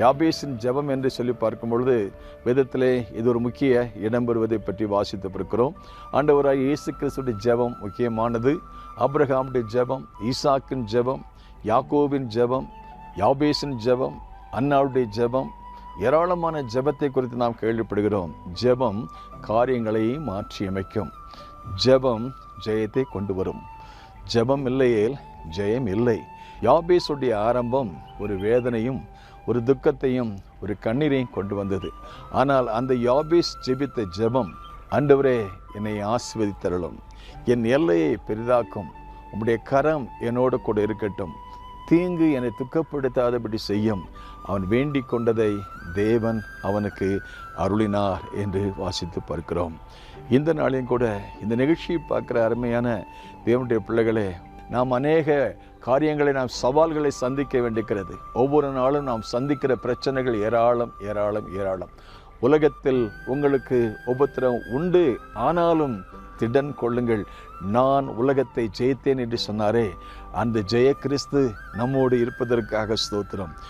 யாபேசின் ஜெபம் என்று சொல்லி பார்க்கும் பொழுது வேதத்திலே இது ஒரு முக்கிய இடம் பெறுவதை பற்றி வாசித்து இருக்கிறோம் ஆண்டவராக இயேசு கிறிஸ்துடைய ஜெபம் முக்கியமானது. அப்ரஹாமுடைய ஜெபம் ஈசாக்கின் ஜெபம் யாக்கோவின் ஜெபம் யாபேசின் ஜெபம் அன்னாவுடைய ஜெபம் ஏராளமான ஜெபத்தை குறித்து நாம் கேள்விப்படுகிறோம். ஜெபம் காரியங்களை மாற்றியமைக்கும் ஜெபம் ஜெயத்தை கொண்டு வரும். ஜெபம் இல்லையேல் ஜெயம் இல்லை. யாபேஸுடைய ஆரம்பம் ஒரு வேதனையும் ஒரு துக்கத்தையும் ஒரு கண்ணீரையும் கொண்டு வந்தது. ஆனால் அந்த யாபேஸ் ஜெபித்த ஜெபம் ஆண்டவரே என்னை ஆசிர்வதித்தருளும். என் எல்லையை பெரிதாக்கும். உம்முடைய கரம் என்னோடு கூட இருக்கட்டும். தீங்கு என்னை துக்கப்படுத்தாதபடி செய்யும். அவன் வேண்டிக் கொண்டதை தேவன் அவனுக்கு அருளினார் என்று வாசித்து பார்க்கிறோம். இந்த நாளையும் கூட இந்த நிகழ்ச்சியை பார்க்குற அருமையான தேவனுடைய பிள்ளைகளே நாம் அநேக காரியங்களை நாம் சவால்களை சந்திக்க வேண்டியிருக்கிறது. ஒவ்வொரு நாளும் நாம் சந்திக்கிற பிரச்சனைகள் ஏராளம் ஏராளம் ஏராளம். உலகத்தில் உங்களுக்கு உபத்திரம் உண்டு. ஆனாலும் திடன் கொள்ளுங்கள். நான் உலகத்தை ஜெயித்தேன் என்று சொன்னாரே. அந்த ஜெய கிறிஸ்து நம்மோடு இருப்பதற்காக ஸ்தோத்திரம்.